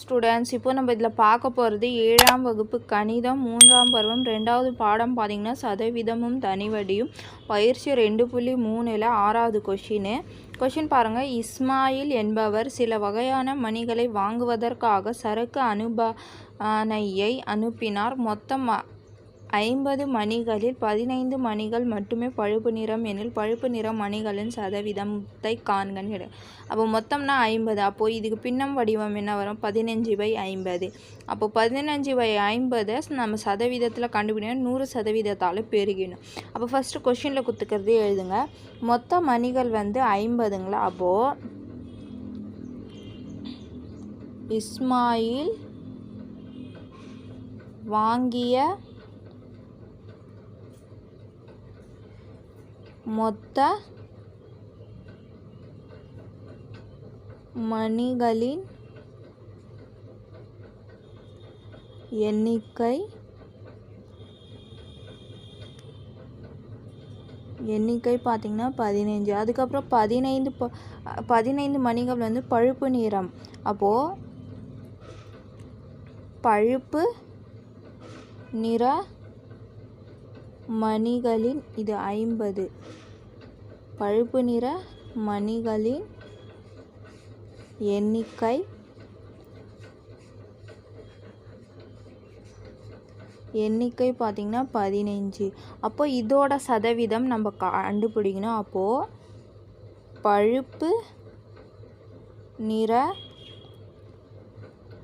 Students இப்போ நம்ம இதில் பார்க்க போகிறது ஏழாம் வகுப்பு கணிதம் மூன்றாம் பருவம் ரெண்டாவது பாடம் பார்த்திங்கன்னா சதவீதமும் தனிவடியும். பயிற்சி ரெண்டு புள்ளி மூணில் ஆறாவது கொஷினு கொஷின் பாருங்கள் இஸ்மாயில் என்பவர் சில வகையான மணிகளை வாங்குவதற்காக சரக்கு அனுபனையை அனுப்பினார். மொத்தம் ஐம்பது மணிகளில் பதினைந்து மணிகள் மட்டுமே பழுப்பு நிறம் எனில் பழுப்பு நிற மணிகளின் சதவீதத்தை காண்கன்னு கிடையாது அப்போ மொத்தம்னா ஐம்பது. அப்போது இதுக்கு பின்னம் வடிவம் என்ன வரும்? பதினஞ்சு பை ஐம்பது. அப்போ பதினஞ்சு பை ஐம்பதை நம்ம சதவீதத்தில் கண்டுபிடிக்கணும் நூறு சதவீதத்தால் பெருகிடும். அப்போ ஃபஸ்ட்டு கொஷினில் குத்துக்கிறதே எழுதுங்க. மொத்த மணிகள் வந்து ஐம்பதுங்களா? அப்போது இஸ்மாயில் வாங்கிய மொத்த மணிகளின் எண்ணிக்கை எண்ணிக்கை பார்த்திங்கன்னா பதினைஞ்சு. அதுக்கப்புறம் பதினைந்து ப பதினைந்து மணிகள் வந்து பழுப்பு நிறம். அப்போது பழுப்பு நிற மணிகளின் இது ஐம்பது. பழுப்பு நிற மணிகளின் எண்ணிக்கை எண்ணிக்கை பார்த்திங்கன்னா பதினைஞ்சு. அப்போ இதோட சதவீதம் நம்ம கண்டுபிடிக்கணும். அப்போது பழுப்பு நிற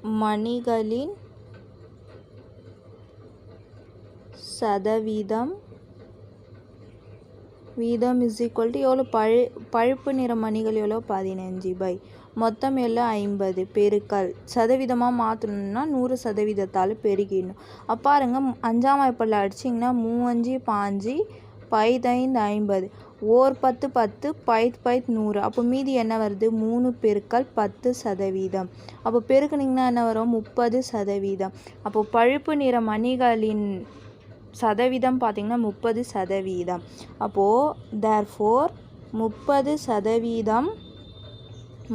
மணிகளின் சதவீதம். வீதம் இஸ் ஈக்குவல் டு எவ்வளோ பழு பழுப்பு நிற மணிகள் எவ்வளோ பதினஞ்சு பை. மொத்தம் எவ்வளோ ஐம்பது. பெருக்கல். சதவீதமாக மாற்றணும்னா நூறு சதவீதத்தால் பெருகிடணும் அப்போ பாருங்க அஞ்சாம் வாய்ப்பில் அடிச்சிங்கன்னா மூவஞ்சு பாஞ்சு பைதைந்து ஐம்பது. ஓர் பத்து பத்து பைத் பைத் நூறு. அப்போ மீதி என்ன வருது? மூணு பெருக்கல் பத்து சதவீதம். அப்போ பெருக்குனிங்கன்னா என்ன வரும்? முப்பது சதவீதம். அப்போ பழுப்பு நிற மணிகளின் சதவீதம் பார்த்திங்கன்னா முப்பது சதவீதம். அப்போது தேர் ஃபோர் முப்பது சதவீதம்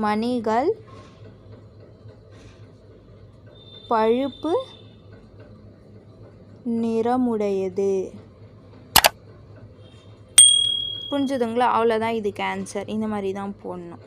மணிகள் பழுப்பு நிறமுடையது. புரிஞ்சுதுங்களா? அவ்வளோதான் இதுக்கு ஆன்சர் இந்த மாதிரி தான் போடணும்.